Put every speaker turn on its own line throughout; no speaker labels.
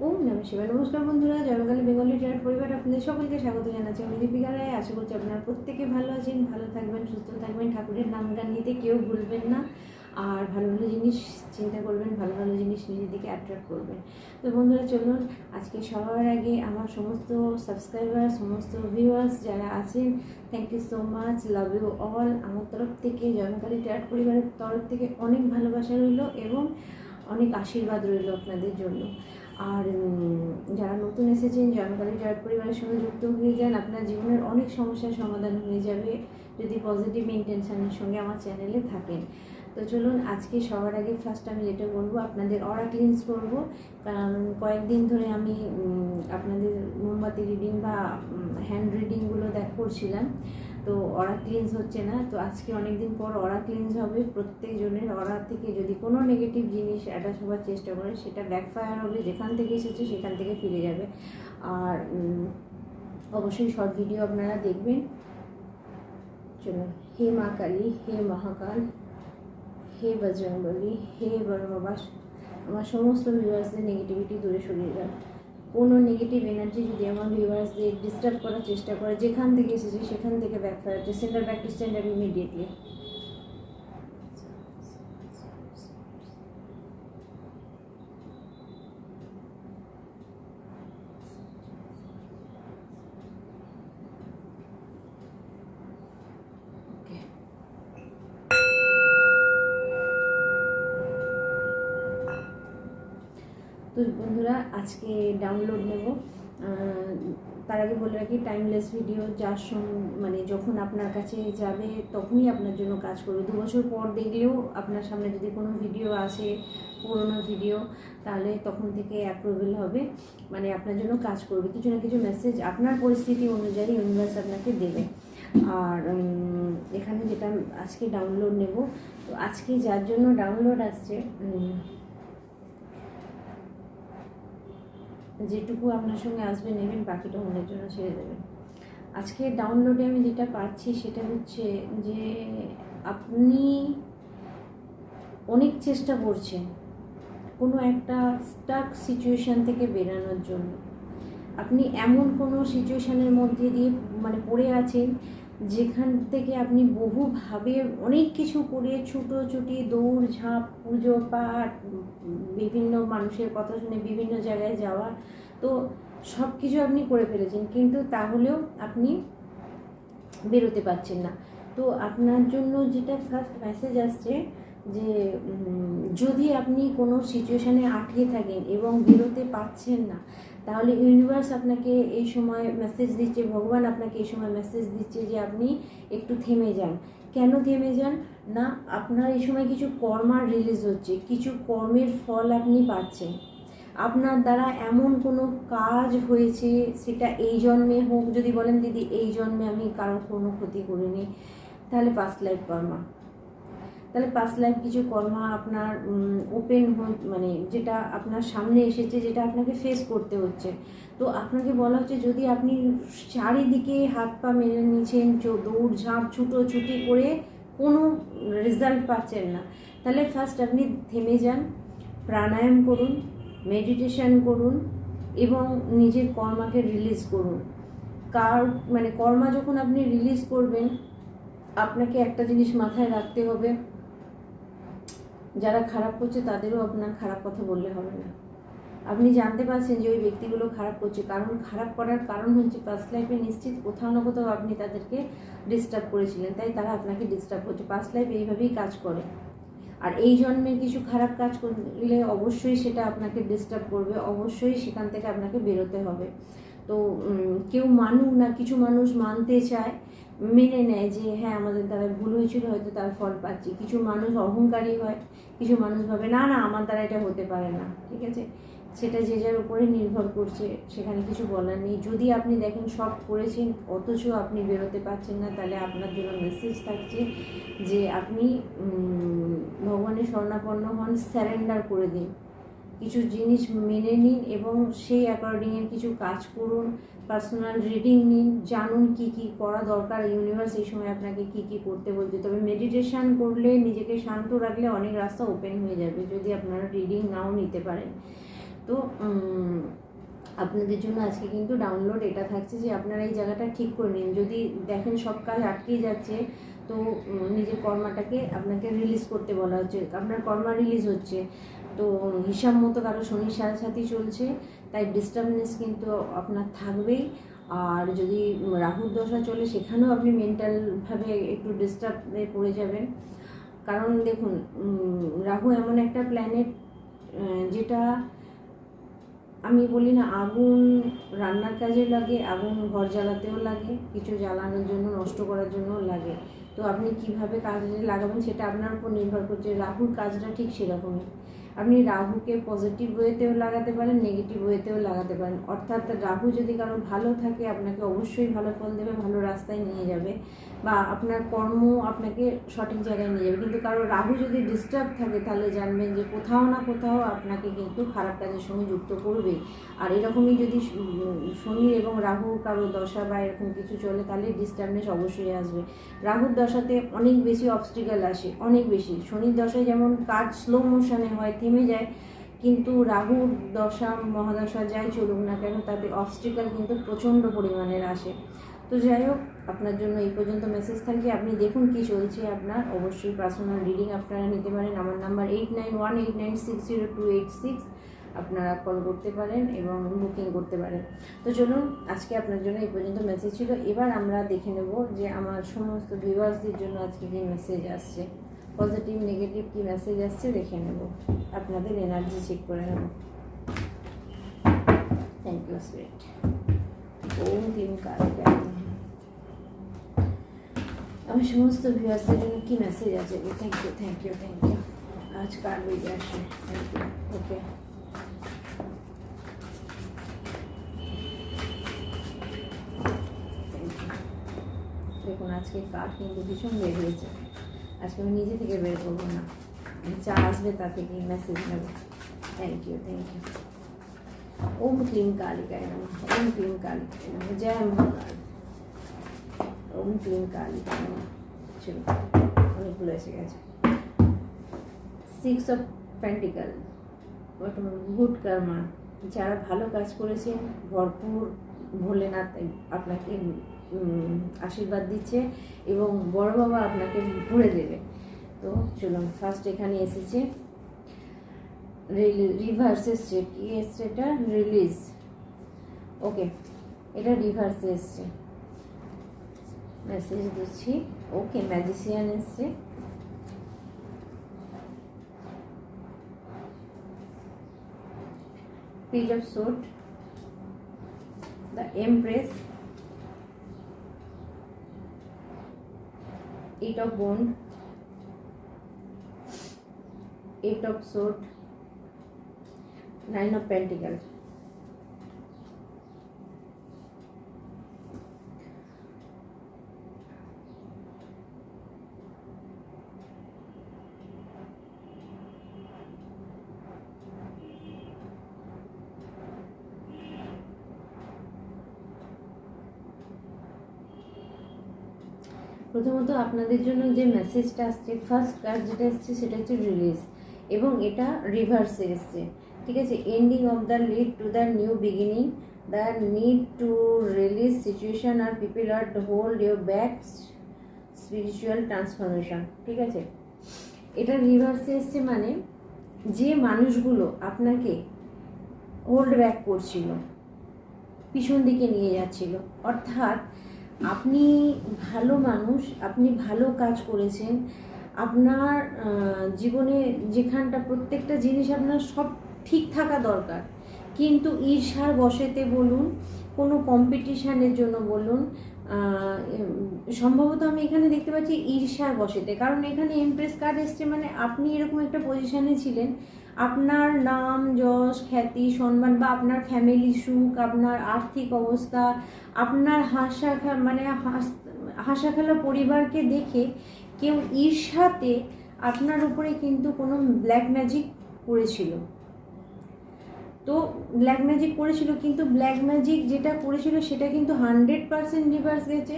ওম নমঃ শিবায়। নমস্কার বন্ধুরা জনকালী বেঙ্গলি ট্রেড পরিবার আপনাদের সকলকে স্বাগত জানাচ্ছি আমি দীপিকা রায়। আশা করছি আপনারা প্রত্যেকে ভালো আছেন, ভালো থাকবেন, সুস্থ থাকবেন, ঠাকুরের নাম গান নিতে কেউ ভুলবেন না। আর ভালো ভালো জিনিস চিন্তা করবেন, ভালো ভালো জিনিস নিজের দিকে অ্যাট্রাক্ট করবেন। তো বন্ধুরা, চলুন, আজকে সবার আগে আমার সমস্ত সাবস্ক্রাইবার সমস্ত ভিউয়ার্স যারা আছেন thank you so much love you all আমার তরফ থেকে জনকালী ট্রেড পরিবারের তরফ থেকে অনেক ভালোবাসা রইল এবং অনেক আশীর্বাদ রইল আপনাদের জন্য। আর যারা নতুন এসেছেন জনকালী জয়ের পরিবারের সঙ্গে যুক্ত হয়ে যান, আপনার জীবনের অনেক সমস্যার সমাধান হয়ে যাবে যদি পজিটিভ ইন্টেনশনের সঙ্গে আমার চ্যানেলে থাকেন। তো চলুন, আজকে সবার আগে ফার্স্ট আমি যেটা বলব, আপনাদের অরা ক্লিনস করব। কারণ, কয়েকদিন ধরে আমি আপনাদের মোমবাতি রিডিং বা হ্যান্ড রিডিংগুলো দেখ, করছিলাম। তো অরা ক্লিনস হচ্ছে না। তো আজকে অনেক দিন পর অরা ক্লিনস হবে। প্রত্যেক জনের অরা থেকে যদি কোনো নেগেটিভ জিনিস অ্যাটাচ হওয়ার চেষ্টা করে সেটা ব্যাকফায়ার হবে যেখান থেকে এসেছে সেখান থেকে ফিরে যাবে। আর অবশ্যই শর্ট ভিডিও আপনারা দেখবেন। চলুন, হে মা কালী, হে মহাকাল, হে বজরংবলী, হে বর্মবাস আমার সমস্ত ভিউয়ার্সদের নেগেটিভিটি দূরে সরিয়ে যান। কোনো নেগেটিভ এনার্জি যদি আমার ভিউয়ার্সদের ডিস্টার্ব করার চেষ্টা করে, যেখান থেকে এসেছে সেখান থেকে ব্যাক হচ্ছে centre back to centre immediately okay তো বন্ধুরা আজকে ডাউনলোড নেব। তার আগে বলে রাখি টাইমলেস ভিডিও যার সঙ্গে মানে যখন আপনার কাছে যাবে তখনই আপনার জন্য কাজ করবে। দু বছর পর দেখলেও আপনার সামনে যদি কোনো ভিডিও আসে, পুরোনো ভিডিও তাহলে তখন থেকে অ্যাপ্রুভেল হবে। মানে আপনার জন্য কাজ করবে। কিছু না কিছু মেসেজ আপনার পরিস্থিতি অনুযায়ী ইউনিভার্স আপনাকে দেবে। আর এখানে যেটা আজকে ডাউনলোড নেব, তো আজকে যার জন্য ডাউনলোড আসছে যেটুকু আপনার সঙ্গে আসবে, নেবেন, বাকিটা অন্যের জন্য ছেড়ে দেবেন। আজকে ডাউনলোডে আমি যেটা পাচ্ছি সেটা হচ্ছে যে আপনি অনেক চেষ্টা করছেন কোনো একটা স্টাক সিচুয়েশান থেকে বেরানোর জন্য। আপনি এমন কোনো সিচুয়েশানের মধ্যে দিয়ে মানে পড়ে আছেন যেখান থেকে আপনি বহুভাবে অনেক কিছু করে ছুটোছুটি দৌড়, ঝাঁপ, পুজো, পাঠ, বিভিন্ন মানুষের কথা শুনে বিভিন্ন জায়গায় যাওয়া, তো সব কিছু আপনি করে ফেলেছেন। কিন্তু তাহলেও আপনি বেরোতে পারছেন না। তো আপনার জন্য যেটা ফার্স্ট মেসেজ আসছে যে যদি আপনি কোনো সিচুয়েশানে আটকে থাকেন এবং বেরোতে পারছেন না তাহলে ইউনিভার্স আপনাকে এই সময় মেসেজ দিচ্ছে, ভগবান আপনাকে এই সময় মেসেজ দিচ্ছে যে আপনি একটু থেমে যান। কেন থেমে যান? না, আপনার এই সময় কিছু কর্মার রিলিজ হচ্ছে, কিছু কর্মের ফল আপনি পাচ্ছেন। আপনার দ্বারা এমন কোনো কাজ হয়েছে, সেটা এই জন্মে হোক, যদি বলেন, দিদি, এই জন্মে আমি কারও কোনো ক্ষতি করিনি। তাহলে পাস্ট লাইফ কর্মা। তাহলে পাস্ট লাইফ কিছু কর্মা আপনার ওপেন মানে যেটা আপনার সামনে এসেছে, যেটা আপনাকে ফেস করতে হচ্ছে। তো আপনাকে বলা হচ্ছে যদি আপনি চারিদিকে হাত পা মেরে নিয়েছেন চো- দৌড় ঝাঁপ, ছুটোছুটি করে কোনো রেজাল্ট পাচ্ছেন না, তাহলে ফার্স্ট আপনি থেমে যান, প্রাণায়াম করুন মেডিটেশন করুন এবং নিজের কর্মাকে রিলিজ করুন। কার মানে কর্মা যখন আপনি রিলিজ করবেন, আপনাকে একটা জিনিস মাথায় রাখতে হবে যারা খারাপ করছে তাদেরও আপনার খারাপ কথা বললে হবে না। আপনি জানতে পারছেন যে ওই ব্যক্তিগুলো খারাপ করছে। কারণ খারাপ করার কারণ হচ্ছে পাস্ট লাইফে নিশ্চিত কোথাও না কোথাও আপনি তাদেরকে ডিস্টার্ব করেছিলেন, তাই তারা আপনাকে ডিস্টার্ব করছে। পাস্ট লাইফ এইভাবেই কাজ করে। আর এই জন্মের কিছু খারাপ কাজ করলে অবশ্যই সেটা আপনাকে ডিস্টার্ব করবে, অবশ্যই সেখান থেকে আপনাকে বেরোতে হবে। তো কেউ মানুক না, কিছু মানুষ মানতে চায় মেনে নেয় যে হ্যাঁ আমাদের দ্বারা ভুল হয়েছিল, হয়তো তার ফল পাচ্ছি। কিছু মানুষ অহংকারী হয়, কিছু মানুষ ভাবে, না না, আমার দ্বারা এটা হতে পারে না। ঠিক আছে? সেটা যে যার উপরে নির্ভর করছে, সেখানে কিছু বলার নেই। যদি আপনি দেখেন সব করেছেন, অথচ আপনি বেরোতে পারছেন না, তাহলে আপনার জন্য মেসেজ থাকছে যে, আপনি ভগবানের স্বর্ণাপন্ন হন স্যারেন্ডার করে দিন। কিছু জিনিস মেনে নিন এবং সেই অ্যাকর্ডিংয়ে কিছু কাজ করুন পার্সোনাল রিডিং নিন, জানুন কি কি করা দরকার ইউনিভার্স এই সময় আপনাকে কি কি করতে বলছে। তবে মেডিটেশান করলে, নিজেকে শান্ত রাখলে অনেক রাস্তা ওপেন হয়ে যাবে যদি আপনারা রিডিং নাও নিতে পারেন। তো আপনাদের জন্য আজকে কিন্তু ডাউনলোড এটা থাকছে যে আপনারা এই জায়গাটা ঠিক করে নিন। যদি দেখেন সব কাজ আটকেই যাচ্ছে তো নিজের কর্মাটাকে আপনাকে রিলিজ করতে বলা হচ্ছে। আপনার কর্মা রিলিজ হচ্ছে। তো, হিসাব মতো কারও শনির সাড়ে সাথী চলছে, তাই ডিস্টার্বনেস কিন্তু আপনার থাকবেই। আর যদি রাহুর দশা চলে, সেখানেও আপনি মেন্টালভাবে একটু ডিস্টার্বে পড়ে যাবেন। কারণ দেখুন রাহু এমন একটা প্ল্যানেট যেটা আমি বলি না, আগুন রান্নার কাজে লাগে, আগুন ঘর জ্বালাতেও লাগে, কিছু জ্বালানোর জন্য, নষ্ট করার জন্যও লাগে। তো আপনি কীভাবে কাজে লাগাবেন সেটা আপনার উপর নির্ভর করছে। রাহুর কাজটা ঠিক সেরকমই। আপনি রাহুকে পজিটিভ ওয়েতেও লাগাতে পারেন নেগেটিভ ওয়েতেও লাগাতে পারেন। অর্থাৎ রাহু যদি কারও ভালো থাকে, আপনাকে অবশ্যই ভালো ফল দেবে, ভালো রাস্তায় নিয়ে যাবে বা আপনার কর্ম আপনাকে সঠিক জায়গায় নিয়ে যাবে। কিন্তু কারও রাহু যদি ডিস্টার্ব থাকে, তাহলে জানবেন যে কোথাও না কোথাও আপনাকে কিন্তু খারাপ কাজের সঙ্গে যুক্ত করবে আর এরকমই যদি শনি এবং রাহু কারও দশা বা এরকম কিছু চলে, তাহলে ডিস্টার্বনেস অবশ্যই আসবে। রাহুর দশাতে অনেক বেশি অবস্টিক্যাল আসে, অনেক বেশি। শনির দশায় যেমন কাজ স্লো মোশনে হয় থেমে যায়। কিন্তু রাহুর দশা, মহাদশা যাই চলুক না কেন, তাতে অবস্টিক্যাল কিন্তু প্রচণ্ড পরিমাণের আসে। তো যাই হোক, আপনার জন্য এই পর্যন্ত মেসেজ থাকছে। আপনি দেখুন কি চলছে আপনার। অবশ্যই পার্সোনাল রিডিং আপনারা নিতে পারেন। আমার number eight nine one eight nine six zero two eight six আপনারা কল করতে পারেন এবং বুকিং করতে পারেন। তো চলুন, আজকে আপনার জন্য এই পর্যন্ত মেসেজ ছিল। এবার আমরা দেখে নেব যে আমার সমস্ত ভিউয়ার্সদের জন্য আজকে কি মেসেজ আসছে। পজিটিভ নেগেটিভ কি মেসেজ আসছে দেখে নেব। আপনাদের এনার্জি চেক করে নেব। Thank you spirit Om Kleem Kalika আমার সমস্ত ভিউয়ার্সদের জন্য কি মেসেজ আছে? Thank you thank you thank you আজ কার বেজে আসে? থ্যাংক ইউ ওকে দেখুন, আজকে কাঠ কিন্তু ভীষণ বের হয়েছে আজকে আমি নিজে থেকে বের করব না যা আসবে তা থেকে মেসেজ নেব thank you thank you Om Kleem কালিকায় নম ওম ক্লিম কালিকায় নম জয় মহাকাল ওম ক্লিম কালিকায় নম চলো অনেকগুলো এসে গেছে six of pentacles good karma যারা ভালো কাজ করেছেন ভরপুর ভোলেনাথ আপনাকে উম, আশীর্বাদ দিচ্ছে এবং বড় বাবা আপনাকে ভরে দেবে। তো চলুন ফার্স্ট এখানে এসেছে রিভার্স এসছে। কি এসছে এটা? রিলিজ ওকে এটা রিভার্সে এসছে। মেসেজ দিচ্ছি। ওকে ম্যাজিসিয়ান এসছে। page of sword the empress eight of wand eight of sword nine of pentacle প্রথমত আপনাদের জন্য যে মেসেজটা আসছে ফার্স্ট কার্ড যেটা এসছে সেটা হচ্ছে রিলিজ এবং এটা রিভার্সে এসছে। ঠিক আছে? Ending of the lead to the new beginning the need to release situation or people or hold your back spiritual transformation ঠিক আছে? এটা রিভার্সে এসছে মানে যে মানুষগুলো আপনাকে হোল্ড ব্যাক করছিল, পিছন দিকে নিয়ে যাচ্ছিল, অর্থাৎ আপনি ভালো মানুষ, আপনি ভালো কাজ করেছেন। আপনার জীবনে যেখানটা প্রত্যেকটা জিনিস আপনার সব ঠিক থাকা দরকার। কিন্তু ঈর্ষার বসেতে বলুন, কোনো কম্পিটিশানের জন্য বলুন সম্ভবত আমি এখানে দেখতে পাচ্ছি ঈর্ষার বসেতে কারণ এখানে এমপ্রেস কার্ড এসছে মানে আপনি এরকম একটা পজিশানে ছিলেন আপনার নাম, যশ, খ্যাতি, সম্মান বা আপনার ফ্যামিলি সুখ, আপনার আর্থিক অবস্থা, আপনার হাসা মানে হাসা খেলা পরিবারকে দেখে কেউ ঈর্ষাতে আপনার উপরে কিন্তু কোনো ব্ল্যাক ম্যাজিক করেছিল। তো ব্ল্যাক ম্যাজিক করেছিল কিন্তু ব্ল্যাক ম্যাজিক যেটা করেছিল সেটা কিন্তু হান্ড্রেড পারসেন্ট রিভার্স গেছে।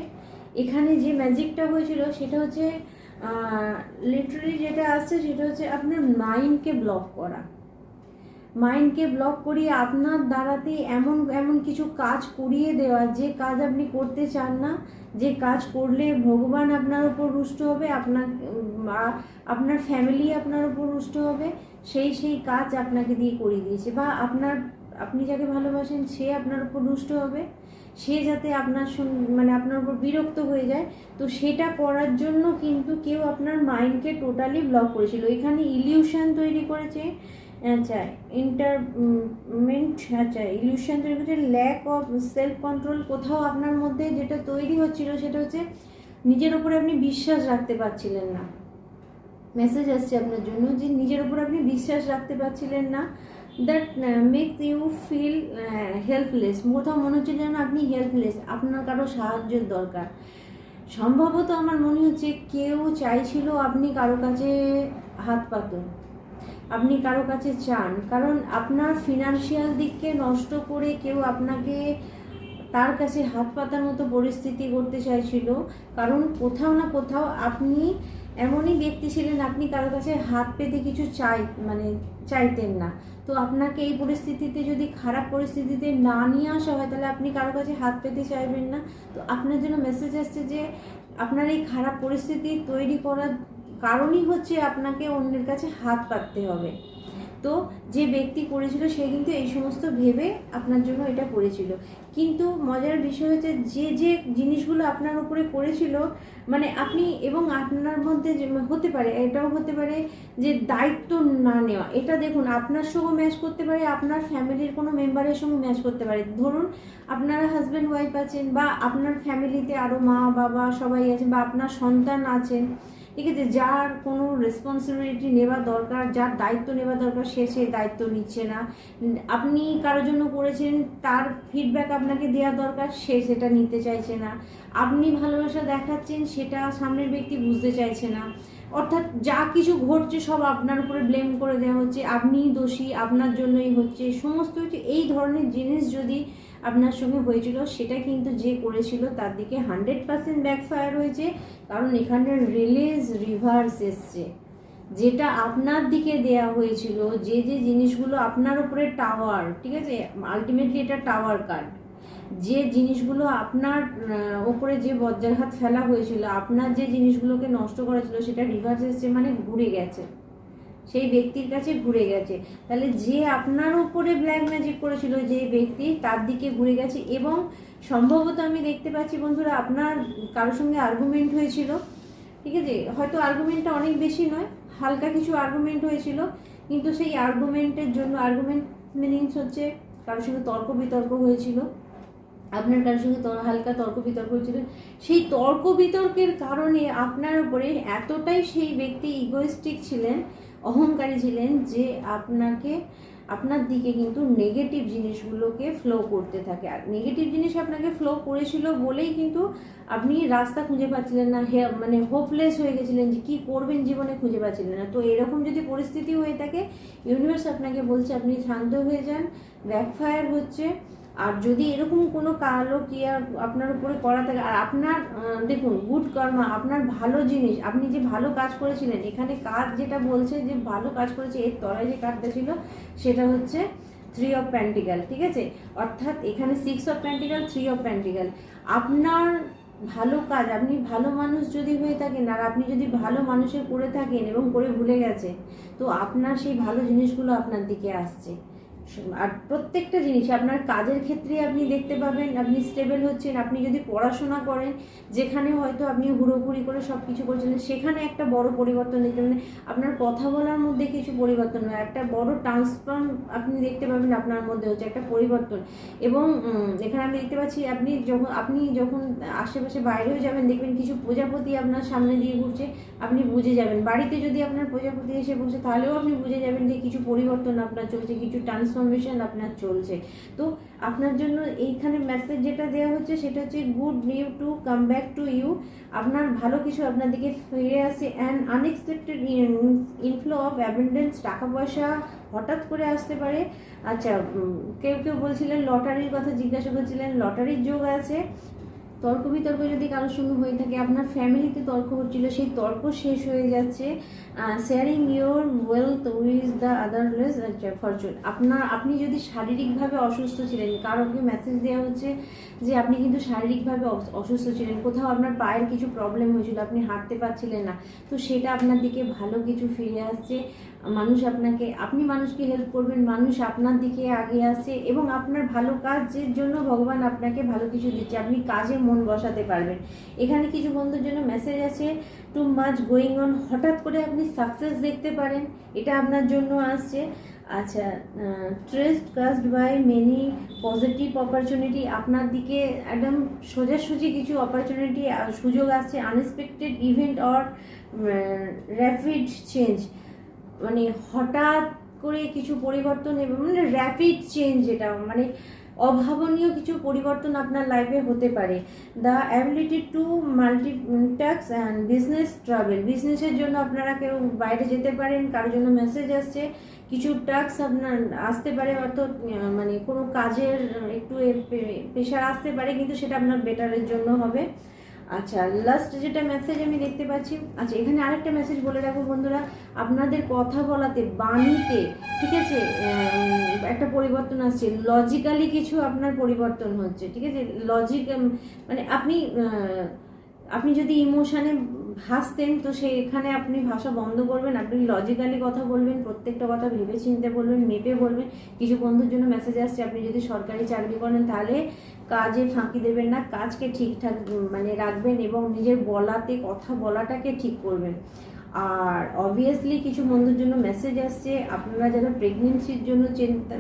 এখানে যে ম্যাজিকটা হয়েছিল সেটা হচ্ছে লিটারালি যেটা আসছে সেটা হচ্ছে আপনার মাইন্ডকে ব্লক করা। মাইন্ডকে ব্লক করিয়ে আপনার দ্বারাতে এমন এমন কিছু কাজ করিয়ে দেওয়া, যে কাজ আপনি করতে চান না, যে কাজ করলে ভগবান আপনার উপর রুষ্ট হবে, আপনার আপনার ফ্যামিলি আপনার উপর রুষ্ট হবে, সেই সেই কাজ আপনাকে দিয়ে করিয়ে দিয়েছে। বা আপনার, আপনি যাকে ভালোবাসেন, সে আপনার উপর রুষ্ট হবে। সে যাতে আপনার মানে আপনার উপর বিরক্ত হয়ে যায়, তো সেটা করার জন্য কিন্তু কেউ আপনার মাইন্ডকে টোটালি ব্লক করেছিল। এখানে ইলিউশন তৈরি করেছে আচ্ছা ইন্টারমেন্ট আচ্ছা ইলিউশন তৈরি করেছে ল্যাক অফ সেলফ কন্ট্রোল কোথাও আপনার মধ্যে যেটা তৈরি হচ্ছিল সেটা হচ্ছে নিজের উপরে আপনি বিশ্বাস রাখতে পারছিলেন না। মেসেজ আসছে আপনার জন্য যে নিজের উপর আপনি বিশ্বাস রাখতে পারছিলেন না। That make you feel helpless কোথাও মনে হচ্ছে যেন আপনি হেল্পলেস আপনার কারও সাহায্যের দরকার। সম্ভবত আমার মনে হচ্ছে কেউ চাইছিল আপনি কারও কাছে হাত পাতুন। আপনি কারও কাছে চান। কারণ আপনার ফিনান্সিয়াল দিককে নষ্ট করে কেউ আপনাকে তার কাছে হাত পাতার মতো পরিস্থিতি করতে চাইছিল। কারণ কোথাও না কোথাও আপনি এমনই ব্যক্তি ছিলেন আপনি, কারও কাছে হাত পেতে কিছু চাই মানে চাইতেন না। তো আপনাকে এই পরিস্থিতিতে যদি খারাপ পরিস্থিতিতে না নিয়ে আসা হয়, তাহলে আপনি কারও কাছে হাত পেতে চাইবেন না। তো আপনার জন্য মেসেজ আসছে যে, আপনার এই খারাপ পরিস্থিতি তৈরি করার কারণই হচ্ছে আপনাকে অন্যের কাছে হাত পাততে হবে। তো যে ব্যক্তি করেছিল, সে কিন্তু এই সমস্ত ভেবে আপনার জন্য এটা করেছিল। কিন্তু মজার বিষয় হচ্ছে যে যে জিনিসগুলো আপনার উপরে করেছিল মানে আপনি এবং আপনার মধ্যে হতে পারে, এটাও হতে পারে যে দায়িত্ব না নেওয়া। এটা দেখুন, আপনার সঙ্গে ম্যাচ করতে পারে, আপনার ফ্যামিলির কোনো মেম্বারের সঙ্গে ম্যাচ করতে পারে। ধরুন, আপনারা হাজব্যান্ড ওয়াইফ আছেন বা আপনার ফ্যামিলিতে আরও মা বাবা সবাই আছেন বা আপনার সন্তান আছেন ঠিক আছে যার কোনো রেসপন্সিবিলিটি নেওয়া দরকার, যার দায়িত্ব নেওয়া দরকার, সে সেই দায়িত্ব নিচ্ছে না। আপনি কারোর জন্য করেছেন, তার ফিডব্যাক আপনাকে দেওয়া দরকার, সে সেটা নিতে চাইছে না। আপনি ভালোবাসা দেখাচ্ছেন, সেটা সামনের ব্যক্তি বুঝতে চাইছে না। অর্থাৎ যা কিছু ঘটছে, সব আপনার উপরে ব্লেম করে দেওয়া হচ্ছে। আপনিই দোষী, আপনার জন্যই হচ্ছে। সমস্ত কিছু এই ধরনের জিনিস যদি আপনার সঙ্গে হয়েছিল, সেটা কিন্তু যে করেছিল তার দিকে হান্ড্রেড পার্সেন্ট ব্যাকফায়ার হয়েছে, কারণ এখানে রিলিজ রিভার্স এসছে। যেটা আপনার দিকে দেয়া হয়েছিল, যে যে জিনিসগুলো আপনার উপরে টাওয়ার ঠিক আছে? আলটিমেটলি এটা টাওয়ার কার্ড যে জিনিসগুলো আপনার ওপরে যে বজ্রাঘাত ফেলা হয়েছিল, আপনার যে জিনিসগুলোকে নষ্ট করেছিল, সেটা রিভার্স এসছে মানে ঘুরে গেছে। সেই ব্যক্তির কাছে ঘুরে গেছে। তাহলে যে আপনার উপরে ব্ল্যাক ম্যাজিক করেছিল, যে ব্যক্তি তার দিকে ঘুরে গেছে এবং সম্ভবত আমি দেখতে পাচ্ছি বন্ধুরা, আপনার কারোর সঙ্গে আর্গুমেন্ট হয়েছিল, ঠিক আছে? হয়তো আর্গুমেন্টটা অনেক বেশি নয়, হালকা কিছু আর্গুমেন্ট হয়েছিল, কিন্তু সেই আর্গুমেন্টের জন্য আর্গুমেন্ট মিনিংস হচ্ছে কারোর সঙ্গে তর্ক বিতর্ক হয়েছিল, আপনার কারোর সঙ্গে হালকা তর্ক বিতর্ক হয়েছিল। সেই তর্ক বিতর্কের কারণে আপনার উপরে এতটাই সেই ব্যক্তি ইগোয়েস্টিক ছিলেন অহংকারী ছিলেন যে আপনাকে, আপনার দিকে কিন্তু নেগেটিভ জিনিসগুলোকে ফ্লো করতে থাকে। আর নেগেটিভ জিনিস আপনাকে ফ্লো করেছিল বলেই কিন্তু আপনি রাস্তা খুঁজে পাচ্ছিলেন না, হে মানে হোপলেস হয়ে গেছিলেন যে কী করবেন জীবনে খুঁজে পাচ্ছিলেন না। তো এরকম যদি পরিস্থিতি হয়ে থাকে ইউনিভার্স আপনাকে বলছে আপনি শান্ত হয়ে যান ব্যাকফায়ার হচ্ছে আর যদি এরকম কোনো কালো ক্রিয়া আপনার উপরে করা থাকে, আর আপনার দেখুন গুড কর্মা আপনার ভালো জিনিস, আপনি যে ভালো কাজ করেছিলেন, এখানে কাজ যেটা বলছে যে ভালো কাজ করেছে, এর তলায় যে কাজটা ছিল, সেটা হচ্ছে থ্রি অফ প্যান্টিক্যাল ঠিক আছে? অর্থাৎ এখানে six of pentacles three of pentacles আপনার ভালো কাজ, আপনি ভালো মানুষ যদি হয়ে থাকেন, আর আপনি যদি ভালো মানুষের করে থাকেন এবং করে ভুলে গেছে তো আপনার সেই ভালো জিনিসগুলো আপনার দিকে আসছে। আর প্রত্যেকটা জিনিস, আপনার কাজের ক্ষেত্রে আপনি দেখতে পাবেন, আপনি স্টেবল হচ্ছেন, আপনি যদি পড়াশোনা করেন, যেখানে হয়তো আপনি হুড়োহুড়ি করে সব কিছু করছিলেন সেখানে একটা বড় পরিবর্তন দেখতে পাবেন। আপনার কথা বলার মধ্যে কিছু পরিবর্তন হয় একটা বড় ট্রান্সফর্ম আপনি দেখতে পাবেন আপনার মধ্যে হচ্ছে একটা পরিবর্তন। এবং এখানে আমি দেখতে পাচ্ছি, আপনি যখন আপনি যখন আশেপাশে বাইরেও যাবেন, দেখবেন কিছু প্রজাপতি আপনার সামনে দিয়ে ঘুরছে, আপনি বুঝে যাবেন। বাড়িতে যদি আপনার প্রজাপতি এসে বসে, তাহলেও আপনি বুঝে যাবেন যে কিছু পরিবর্তন আপনার চলছে, কিছু ট্রান্সফরমেশন আপনার চলছে। তো আপনার জন্য এইখানে মেসেজ যেটা দেওয়া হচ্ছে, সেটা হচ্ছে good new to come back to you আপনার ভালো কিছু আপনার দিকে ফিরে আসে। And unexpected inflow of abundance টাকা পয়সা হঠাৎ করে আসতে পারে। আচ্ছা কেউ কেউ বলছিলেন লটারির কথা জিজ্ঞাসা করছিলেন লটারির যোগ আছে। তর্ক বিতর্ক যদি কারোর সঙ্গে হয়ে থাকে, আপনার ফ্যামিলিতে তর্ক হচ্ছিল, সেই তর্ক শেষ হয়ে যাচ্ছে sharing your wealth with the other less fortune আপনার, আপনি যদি শারীরিকভাবে অসুস্থ ছিলেন, কারোকে মেসেজ দেওয়া হচ্ছে যে আপনি কিন্তু শারীরিকভাবে অসুস্থ ছিলেন, কোথাও আপনার পায়ের কিছু প্রবলেম হয়েছিল, আপনি হাঁটতে পারছিলেন না, তো সেটা আপনার দিকে ভালো কিছু ফিরে আসছে। মানুষ আপনাকে, আপনি মানুষকে হেল্প করবেন, মানুষ আপনার দিকে এগিয়ে আসছে এবং আপনার ভালো কাজের জন্য ভগবান আপনাকে ভালো কিছু দিচ্ছে। আপনি কাজে মন বসাতে পারবেন। এখানে কিছু বন্ধুর জন্য মেসেজ আছে টু মাচ গোয়িং অন হঠাৎ করে আপনি সাকসেস দেখতে পারেন, এটা আপনার জন্য আসছে। আচ্ছা trust cast by many positive opportunity আপনার দিকে একদম সোজাসুজি কিছু অপরচুনিটি সুযোগ আসছে unexpected event or rapid change মানে হঠাৎ করে কিছু পরিবর্তন এবং মানে র্যাপিড চেঞ্জ এটা মানে অভাবনীয় কিছু পরিবর্তন আপনার লাইফে হতে পারে। The ability to multitask and business travel বিজনেসের জন্য আপনারা কেউ বাইরে যেতে পারেন, কারোর জন্য মেসেজ আসছে, কিছু টাস্ক আপনার আসতে পারে, অর্থাৎ মানে কোনো কাজের একটু প্রেশার আসতে পারে, কিন্তু সেটা আপনার বেটারের জন্য হবে। আচ্ছা লাস্ট যেটা মেসেজ আমি দেখতে পাচ্ছি আচ্ছা এখানে আরেকটা মেসেজ বলে রাখো বন্ধুরা, আপনাদের কথা বলাতে বাণীতে, ঠিক আছে একটা পরিবর্তন আসছে লজিক্যালি কিছু আপনার পরিবর্তন হচ্ছে, ঠিক আছে লজিক মানে আপনি আপনি যদি ইমোশানে ভাসতেন তো সেখানে আপনি ভাষা বন্ধ করবেন, আপনি লজিক্যালি কথা বলবেন, প্রত্যেকটা কথা ভেবে চিনতে বলবেন, মেপে বলবেন, কিছু বন্ধুর জন্য মেসেজ আসছে, আপনি যদি সরকারি চাকরি করেন, তাহলে কাজে ফাঁকি দেবেন না, কাজকে ঠিকঠাক মানে রাখবেন এবং নিজের বলাতে, কথা বলাটাকে ঠিক করবেন। আর অবভিয়াসলি কিছু বন্ধুর জন্য মেসেজ আসছে, আপনারা যারা প্রেগনেন্সির জন্য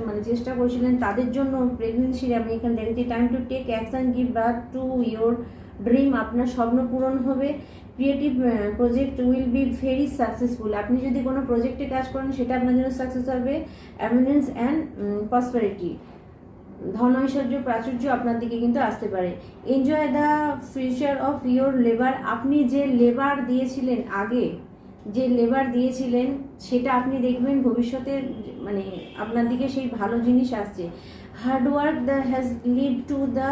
মানে চেষ্টা করছিলেন, তাদের জন্য প্রেগনেন্সির আমি এখানে দেখেছি time to take action give back to your dream আপনার স্বপ্ন পূরণ হবে। Creative project will be very successful আপনি যদি কোনো প্রজেক্টে কাজ করেন, সেটা আপনার জন্য সাকসেস হবে। অ্যামিনেন্স অ্যান্ড প্রসপারিটি ধন ঐশ্বর্য প্রাচুর্য আপনার দিকে কিন্তু আসতে পারে। Enjoy the future of your labour আপনি যে লেবার দিয়েছিলেন আগে, যে লেবার দিয়েছিলেন, সেটা আপনি দেখবেন ভবিষ্যতে মানে আপনার দিকে সেই ভালো জিনিস আসছে। Hard work the has lead to the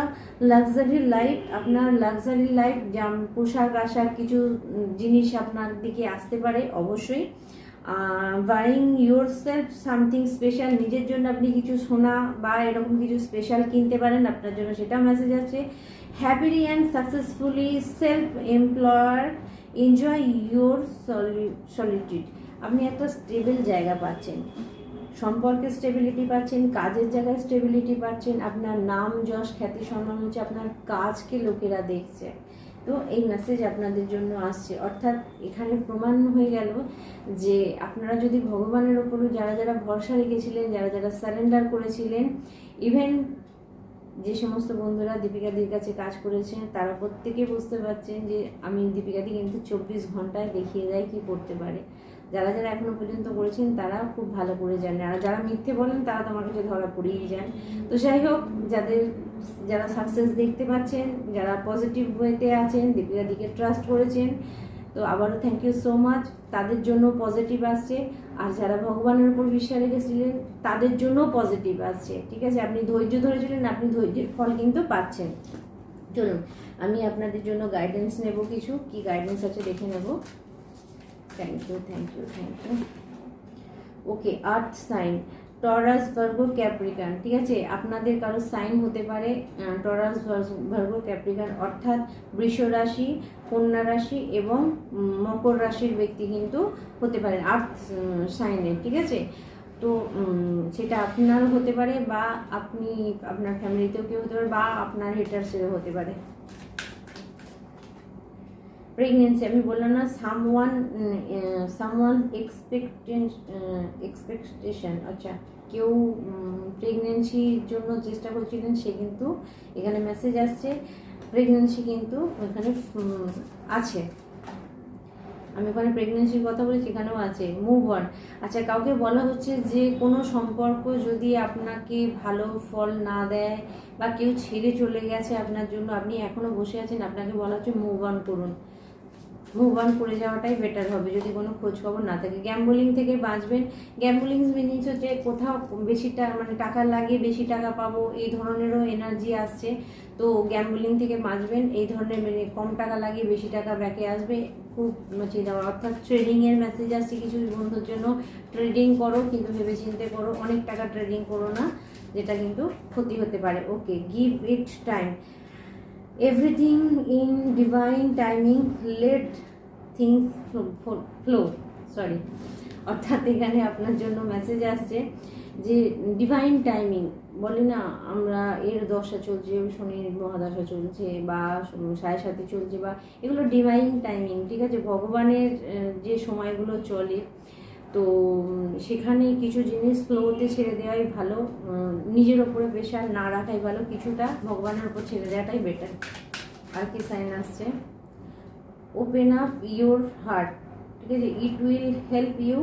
luxury life আপনার লাক্সারি লাইফ যেমন পোশাক আশাক কিছু জিনিস আপনার দিকে আসতে পারে, অবশ্যই। Buying your self something special নিজের জন্য আপনি কিছু সোনা বা এরকম কিছু স্পেশাল কিনতে পারেন, আপনার জন্য সেটা মেসেজ আছে happily and successfully self employer enjoy your solitude আপনি একটা স্টেবল জায়গা পাচ্ছেন, সম্পর্কে স্টেবিলিটি পাচ্ছেন, কাজের জায়গায় স্টেবিলিটি পাচ্ছেন, আপনার নাম, যশ, খ্যাতি সম্মান হচ্ছে, আপনার কাজকে লোকেরা দেখছে। তো এই মেসেজ আপনাদের জন্য আসছে। অর্থাৎ এখানে প্রমাণ হয়ে গেল যে আপনারা যদি ভগবানের ওপরও যারা যারা ভরসা রেখেছিলেন, যারা যারা সারেন্ডার করেছিলেন ইভেন যে সমস্ত বন্ধুরা দীপিকাদির কাছে কাজ করেছেন, তারা প্রত্যেকে বুঝতে পারছেন যে আমি দীপিকাদি কিন্তু চব্বিশ ঘন্টায় দেখিয়ে দেয় কি করতে পারে। যারা যারা এখনও পর্যন্ত করেছেন তারা খুব ভালো করে জানেন। আর যারা মিথ্যে বলেন, তারা তোমার কাছে ধরা পড়েই যান। তো যাই হোক, যাদের, যারা সাকসেস দেখতে পাচ্ছেন, যারা পজিটিভ ওয়েতে আছেন, দীপিকা দিকে ট্রাস্ট করেছেন, তো আবারও থ্যাংক ইউ সো মাচ তাদের জন্য পজিটিভ আসছে। আর যারা ভগবানের উপর বিশ্বাস রেখেছিলেন, তাদের জন্য পজিটিভ আসছে। ঠিক আছে? আপনি ধৈর্য ধরেছিলেন আপনি ধৈর্যের ফল কিন্তু পাচ্ছেন। চলুন, আমি আপনাদের জন্য গাইডেন্স নেব কিছু। কি গাইডেন্স আছে দেখে নেব। Thank you thank you thank you okay earth sign Taurus Virgo Capricorn ঠিক আছে? আপনাদের কারও সাইন হতে পারে টরাস ভার্গ ক্যাপ্রিকান অর্থাৎ বৃষ রাশি, কন্যা রাশি এবং মকর রাশির ব্যক্তি কিন্তু হতে পারেন আর্থ সাইনের ঠিক আছে? তো সেটা আপনারও হতে পারে বা আপনি, আপনার ফ্যামিলিতেও কেউ হতে পারে বা আপনার হেটার্সেরও হতে পারে। প্রেগনেন্সি আমি বললাম না সামওয়ান সামওয়ান এক্সপেক্টেন এক্সপেকটেশন আচ্ছা কেউ প্রেগনেন্সির জন্য চেষ্টা করছিলেন, সে কিন্তু এখানে মেসেজ আসছে প্রেগনেন্সি কিন্তু ওখানে আছে। আমি ওখানে প্রেগনেন্সির কথা বলেছি, এখানেও আছে মুভ অন আচ্ছা কাউকে বলা হচ্ছে যে কোনো সম্পর্ক যদি আপনাকে ভালো ফল না দেয় বা কেউ ছেড়ে চলে গেছে আপনার জন্য, আপনি এখনও বসে আছেন, আপনাকে বলা হচ্ছে মুভ অন করুন। মুভ অন করে যাওয়াটাই বেটার হবে। যদি কোনো খোঁজ খবর না থাকে গ্যাম্বলিং থেকে বাঁচবেন গ্যাম্বলিং মিনিংস হচ্ছে কোথাও বেশি টাকা মানে টাকা লাগিয়ে বেশি টাকা পাবো, এই ধরনেরও এনার্জি আসছে। তো গ্যাম্বলিং থেকে বাঁচবেন, এই ধরনের মানে কম টাকা লাগিয়ে বেশি টাকা ব্যাকে আসবে। খুব চিন্তা অর্থাৎ ট্রেডিংয়ের মেসেজ আসছে কিছু বন্ধুর জন্য। ট্রেডিং করো কিন্তু ভেবে চিন্তে করো, অনেক টাকা ট্রেডিং করো না, যেটা কিন্তু ক্ষতি হতে পারে। Okay give it time everything in divine timing let things flow sorry অর্থাৎ এখানে আপনার জন্য মেসেজ আসছে যে ডিভাইন টাইমিং বলে না আমরা এর দশা চলছে শনির মহাদশা চলছে বা সাড়ে সাথে চলছে বা এগুলো ডিভাইন টাইমিং ঠিক আছে? ভগবানের যে সময়গুলো চলে তো, সেখানে কিছু জিনিস ফ্লোতে ছেড়ে দেওয়াই ভালো। নিজের ওপরে প্রেশার না রাখাই ভালো, কিছুটা ভগবানের ওপর ছেড়ে দেওয়াটাই বেটার আর কি সাইন আসছে? ওপেন আপ ইউর হার্ট ঠিক আছে? It will help you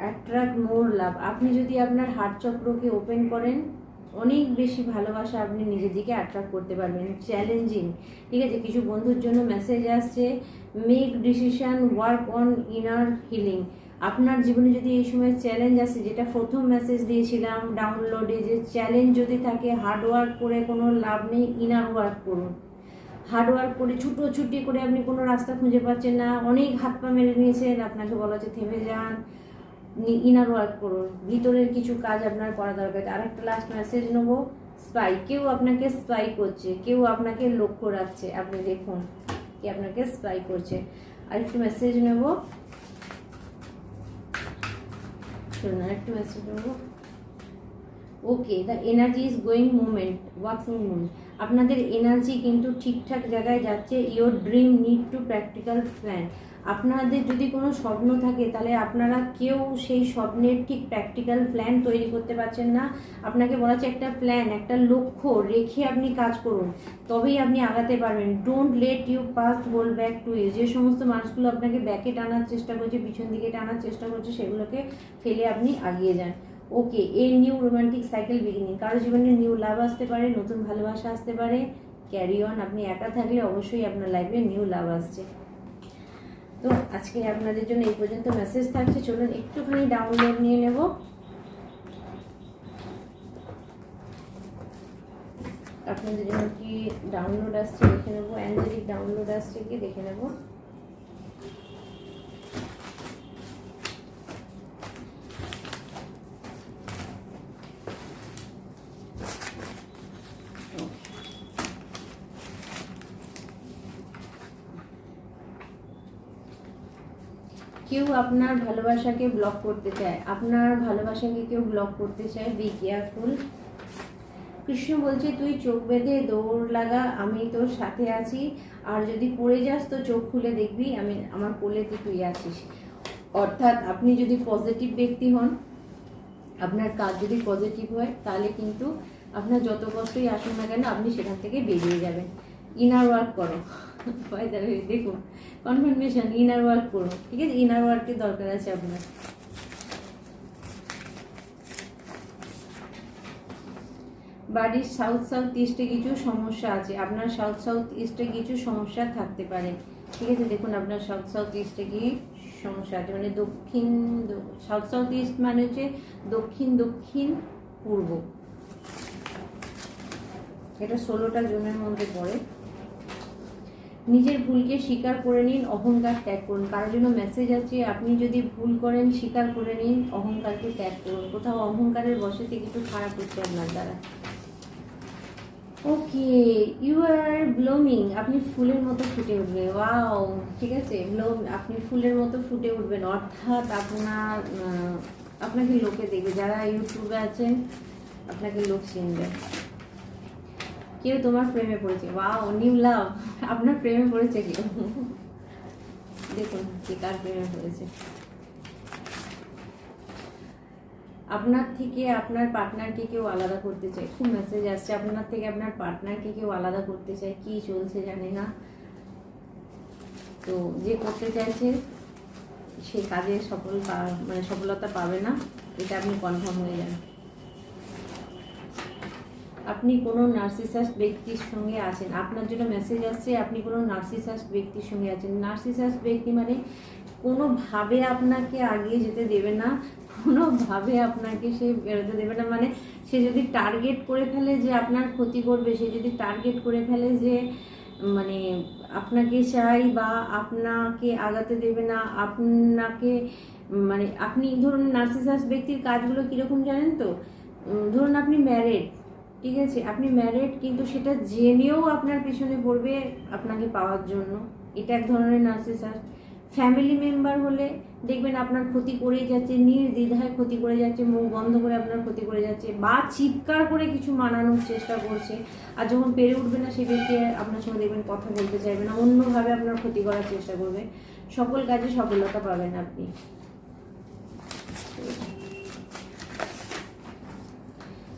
attract more love আপনি যদি আপনার হার্ট চক্রকে ওপেন করেন, অনেক বেশি ভালোবাসা আপনি নিজের দিকে অ্যাট্রাক্ট করতে পারবেন। চ্যালেঞ্জিং ঠিক আছে? কিছু বন্ধুর জন্য মেসেজ আসছে make decision work on inner healing আপনার জীবনে যদি এই সময় চ্যালেঞ্জ আসে, যেটা প্রথম মেসেজ দিয়েছিলাম ডাউনলোডে যে চ্যালেঞ্জ যদি থাকে হার্ড ওয়ার্ক করে কোনো লাভ নেই ইনার ওয়ার্ক করুন। হার্ড ওয়ার্ক করে ছুটোছুটি করে আপনি কোনো রাস্তা খুঁজে পাচ্ছেন না, অনেক হাত পা মেরে নিয়েছেন, আপনাকে বলা হচ্ছে থেমে যান ইনার ওয়ার্ক করুন। ভিতরের কিছু কাজ আপনার করা দরকার। আর একটা লাস্ট মেসেজ নেব স্পাই কেউ আপনাকে স্পাই করছে, কেউ আপনাকে লক্ষ্য রাখছে। আপনি দেখুন, কি আপনাকে স্পাই করছে। আর একটু মেসেজ নেব শুনুন আরেকটু message okay the energy is going movement walking movement আপনাদের এনার্জি কিন্তু ঠিকঠাক জায়গায় যাচ্ছে। Your dream need to practical plan আপনাদের যদি কোনো স্বপ্ন থাকে, তাহলে আপনারা কেউ সেই স্বপ্নের ঠিক প্র্যাকটিক্যাল প্ল্যান তৈরি করতে পারছেন না। আপনাকে বলা হচ্ছে একটা প্ল্যান একটা লক্ষ্য রেখে আপনি কাজ করুন। তবেই আপনি আগাতে পারবেন। Don't let you past goal back to you যে সমস্ত মানুষগুলো আপনাকে ব্যাকে টানার চেষ্টা করছে, পিছন দিকে টানার চেষ্টা করছে, সেগুলোকে ফেলে আপনি আগিয়ে যান। ওকে এই নিউ রোমান্টিক সাইকেল বিগিনিং কারও জীবনে নিউ লাভ আসতে পারে, নতুন ভালোবাসা আসতে পারে। ক্যারি অন আপনি একা থাকলে অবশ্যই আপনার লাইফে নিউ লাভ আসছে। তো আজকে আপনাদের জন্য এই পর্যন্ত মেসেজ থাকছে। চলুন একটুখানি ডাউনলোড নিয়ে নেব। আপনাদের জন্য কি ডাউনলোড আসছে দেখে নেব। অ্যাঞ্জেলিক ডাউনলোড আসছে কি দেখে নেব কেউ আপনার ভালোবাসাকে ব্লক করতে চায়? আপনার ভালোবাসাকে কেউ ব্লক করতে চায়? বি কেয়ারফুল কৃষ্ণ বলছে, তুই চোখ বেঁধে দৌড় লাগা, আমি তোর সাথে আছি। আর যদি পড়ে যাস, তো চোখ খুলে দেখবি, আমি, আমার কোলেতে তুই আছিস। অর্থাৎ আপনি যদি পজিটিভ ব্যক্তি হন, আপনার কাজ যদি পজিটিভ হয়, তাহলে কিন্তু আপনার যত কষ্টই আসুন না কেন, আপনি সেখান থেকে বেরিয়ে যাবেন। ইনার ওয়ার্ক করো। হয় তাহলে দেখুন কনফার্মেশন ইনার ওয়ার্ক করুন, ঠিক আছে? ইনার ওয়ার্কের দরকার আছে আপনার। বাড়ির সাউথ সাউথ ইস্টে কিছু সমস্যা আছে। আপনার সাউথ সাউথ ইস্টে কিছু সমস্যা থাকতে পারে। ঠিক আছে? দেখুন, আপনার সাউথ সাউথ ইস্টে কি সমস্যা আছে? মানে দক্ষিণ সাউথ সাউথ ইস্ট মানে হচ্ছে দক্ষিণ দক্ষিণ, পূর্ব। এটা ষোলোটা জোনের মধ্যে পড়ে। নিজের ভুলকে স্বীকার করে নিন, অহংকার ত্যাগ করুন। কারোর জন্য মেসেজ আছে, আপনি যদি ভুল করেন, স্বীকার করে নিন, অহংকারকে ত্যাগ করুন। কোথাও অহংকারের বসে থেকে একটু খারাপ হচ্ছে আপনার দ্বারা। ওকে ইউ আর ব্লোমিং আপনি ফুলের মতো ফুটে উঠবে। ওয়াও ঠিক আছে? ব্লোম আপনি ফুলের মতো ফুটে উঠবেন। অর্থাৎ আপনার আপনাকে লোকে দেখবে। যারা ইউটিউবে আছেন, আপনাকে লোক চিনবে। কেউ তোমার প্রেমে পড়েছে। ওয়াও নিউ লাভ আপনার প্রেমে পড়েছে কেউ? দেখুন কে কার প্রেমে পড়েছে। আপনার থেকে আপনার পার্টনারকে কেউ আলাদা করতে চায়? খুব মেসেজ আসছে? আপনার থেকে আপনার পার্টনারকে কেউ আলাদা করতে চায়? কি চলছে জানি না। তো যে করতে চাইছে, সে কাজে সফল মানে সফলতা পাবে না। এটা আপনি কনফার্ম হয়ে যান। আপনি কোনো নার্সিসাস্ট ব্যক্তির সঙ্গে আছেন। আপনার জন্য মেসেজ আসছে, আপনি কোনো নার্সিসাস্ট ব্যক্তির সঙ্গে আছেন। নার্সিসাস্ট ব্যক্তি মানে কোনোভাবে আপনাকে আগিয়ে যেতে দেবে না, কোনোভাবে আপনাকে সে বেরোতে দেবে না। মানে সে যদি টার্গেট করে ফেলে যে আপনার ক্ষতি করবে, সে যদি টার্গেট করে ফেলে যে মানে আপনাকে চাই বা আপনাকে আগাতে দেবে না, আপনাকে মানে আপনি ধরুন নার্সিসাস ব্যক্তির কাজগুলো কীরকম জানেন তো? ধরুন আপনি ম্যারেড ঠিক আছে, আপনি ম্যারেড কিন্তু সেটা জেনেও আপনার পিছনে পড়বে আপনাকে পাওয়ার জন্য। এটা এক ধরনের নার্সিসাস ফ্যামিলি মেম্বার হলে দেখবেন আপনার ক্ষতি করেই যাচ্ছে, নির্দ্বিধায় ক্ষতি করে যাচ্ছে, মুখ বন্ধ করে আপনার ক্ষতি করে যাচ্ছে, বা চিৎকার করে কিছু মানানোর চেষ্টা করছে। আর যখন পেরে উঠবে না সে ব্যক্তি আপনার সঙ্গে দেখবেন কথা বলতে চাইবে না, অন্যভাবে আপনার ক্ষতি করার চেষ্টা করবে। সকল কাজে সফলতা পাবেন আপনি।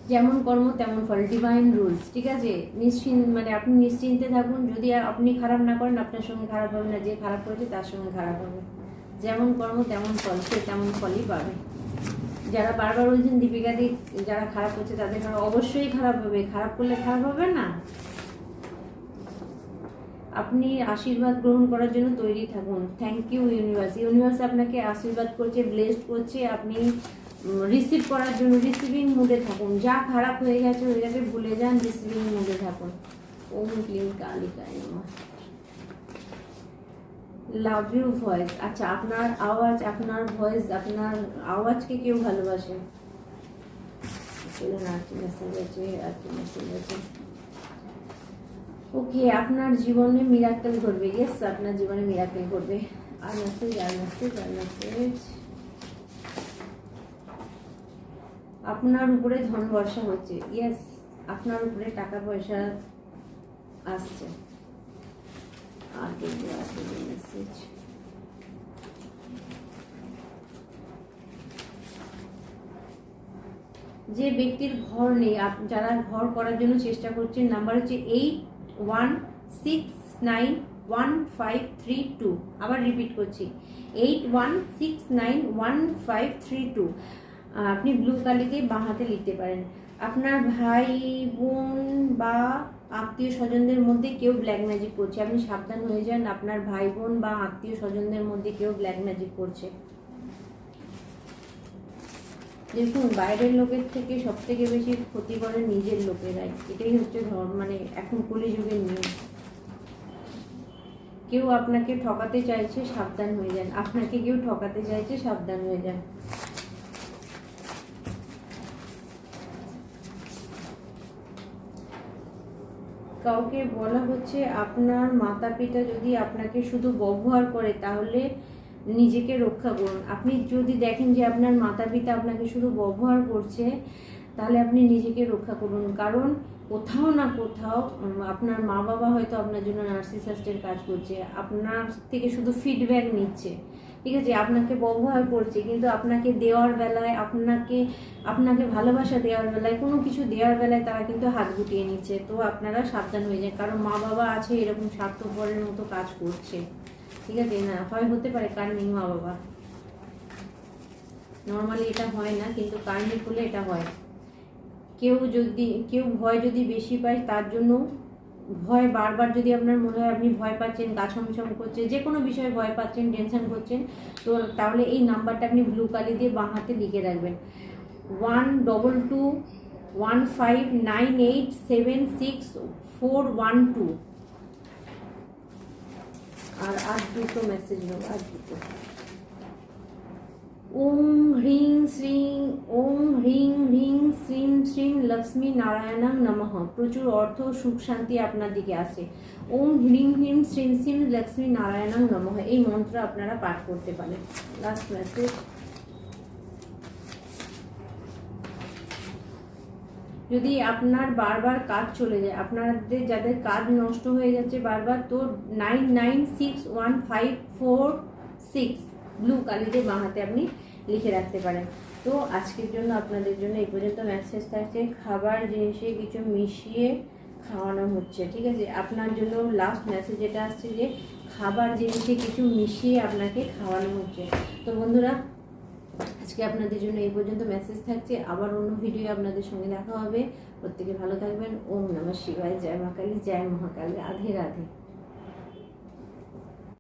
যেমন কর্ম, তেমন ফল। ডিভাইন রুলস ঠিক আছে? নিশ্চিন্ত মানে আপনি নিশ্চিন্তে থাকুন। যদি আপনি খারাপ না করেন, আপনার সঙ্গে খারাপ হবে না। যে খারাপ করেছে, তার সঙ্গে খারাপ হবে। যেমন কর্ম, তেমন ফল। সে তেমন ফলই পাবে। যারা বারবার বলছেন, দীপিকা দি, যারা খারাপ করছে তাদের অবশ্যই খারাপ হবে। খারাপ করলে খারাপ হবে না? আপনি আশীর্বাদ গ্রহণ করার জন্য তৈরি থাকুন। থ্যাংক ইউ ইউনিভার্স ইউনিভার্স আপনাকে আশীর্বাদ করছে ব্লেসড করছে। আপনি রিসিভ করার জন্য রিসিভিং মুডে থাকুন। যা খারাপ হয়ে গেছে হয়ে গেছে ভুলে যান রিসিভিং মুডে থাকুন। ওম ক্লিম কালিকায় লাভ ইউ ভয়েস আচ্ছা আপনার আওয়াজ, আপনার ভয়েস আপনার আওয়াজকে কেউ ভালোবাসে? আছে আর কি ওকে আপনার জীবনে মিরাকেল ঘটবে। ইয়েস আপনার জীবনে মিরাকেল ঘটবে। আর মেসেজ আর মেসেজ আর মেসেজ আপনার উপরে ধন বর্ষা হচ্ছে। ইয়েস আপনার উপরে টাকা পয়সা আসছে। যে ব্যক্তির ঘর নেই যারা ঘর করার জন্য চেষ্টা করছেন নাম্বার হচ্ছে eight one six nine one five three two আবার রিপিট করছি। Eight one six nine one five three two আপনি ব্লু কালিতে বাঁ হাতে লিখতে পারেন। আপনার ভাই, বোন বা আত্মীয় স্বজনদের মধ্যে কেউ ব্ল্যাক ম্যাজিক করছে। আপনি সাবধান হয়ে যান, আপনার ভাই, বোন বা আত্মীয় স্বজনদের মধ্যে কেউ ব্ল্যাক ম্যাজিক করছে। দেখুন, বাইরের লোকের থেকে সব থেকে বেশি ক্ষতি করে নিজের লোকেরাই। এটাই হচ্ছে মানে এখন কলিযুগের নিয়ম। কেউ আপনাকে ঠকাতে চাইছে, সাবধান হয়ে যান। আপনাকে কেউ ঠকাতে চাইছে, সাবধান হয়ে যান। কাউকে বলা হচ্ছে আপনার মাতা পিতা যদি আপনাকে শুধু ব্যবহার করে, তাহলে নিজেকে রক্ষা করুন। আপনি যদি দেখেন যে আপনার মাতা পিতা আপনাকে শুধু ব্যবহার করছে, তাহলে আপনি নিজেকে রক্ষা করুন। কারণ কোথাও না কোথাও আপনার মা বাবা হয়তো আপনার জন্য নার্সিসাস্টের কাজ করছে। আপনার থেকে শুধু ফিডব্যাক নিচ্ছে। ঠিক আছে, আপনাকে ব্যবহার করছে, কিন্তু আপনাকে দেওয়ার বেলায়, আপনাকে আপনাকে ভালোবাসা দেওয়ার বেলায়, কোনো কিছু দেওয়ার বেলায় তারা কিন্তু হাত গুটিয়ে নিচ্ছে। তো আপনারা সাবধান হয়ে যান, কারণ মা বাবা আছে, এরকম স্বার্থপরের মতো কাজ করছে। ঠিক আছে, না, হয় হতে পারে কার্মিক মা বাবা? নর্মালি এটা হয় না, কিন্তু কার্মিক হলে এটা হয়। কেউ যদি, কেউ ভয় যদি বেশি পায়, তার জন্য ভয় বারবার যদি আপনার মনে হয় আপনি ভয় পাচ্ছেন গা ছমছম করছে যে কোনো বিষয়ে ভয় পাচ্ছেন, টেনশন করছেন, তো তাহলে এই নাম্বারটা আপনি ব্লু কালি দিয়ে বাঁ হাতে লিখে রাখবেন। One double two one five nine eight seven six four one two আর আর দুটো মেসেজ নেব আর দুটো। ওম হ্রিং শ্রিং ওম হ্রিং হ্রিং শ্রীম লক্ষ্মী নমঃ। প্রচুর অর্থ সুখ শান্তি আপনার দিকে আসে। ওম হ্রিং লক্ষ্মী নমঃ। এই মন্ত্র আপনারা পাঠ করতে পারেন। লাস্ট মেসেজ যদি আপনার বারবার কাজ চলে যায়, আপনাদের যাদের কাজ নষ্ট হয়ে যাচ্ছে বারবার, তো nine nine six one five four six blue কালিতে বাঁ হাতে আপনি লিখে রাখতে পারেন। তো আজকের জন্য আপনাদের জন্য এই পর্যন্ত মেসেজ থাকছে। খাবার, জিনিসে কিছু মিশিয়ে খাওয়ানো হচ্ছে, ঠিক আছে? আপনার জন্য লাস্ট মেসেজ যেটা আসছে যে, খাবার, জিনিসে কিছু মিশিয়ে আপনাকে খাওয়ানো হচ্ছে। তো বন্ধুরা, আজকে আপনাদের জন্য এই পর্যন্ত মেসেজ থাকছে। আবার অন্য ভিডিও আপনাদের সঙ্গে দেখা হবে। প্রত্যেকে ভালো থাকবেন। ওম নমঃ শিবায়। জয় মহাকালী জয় মহাকালী। রাধে রাধে।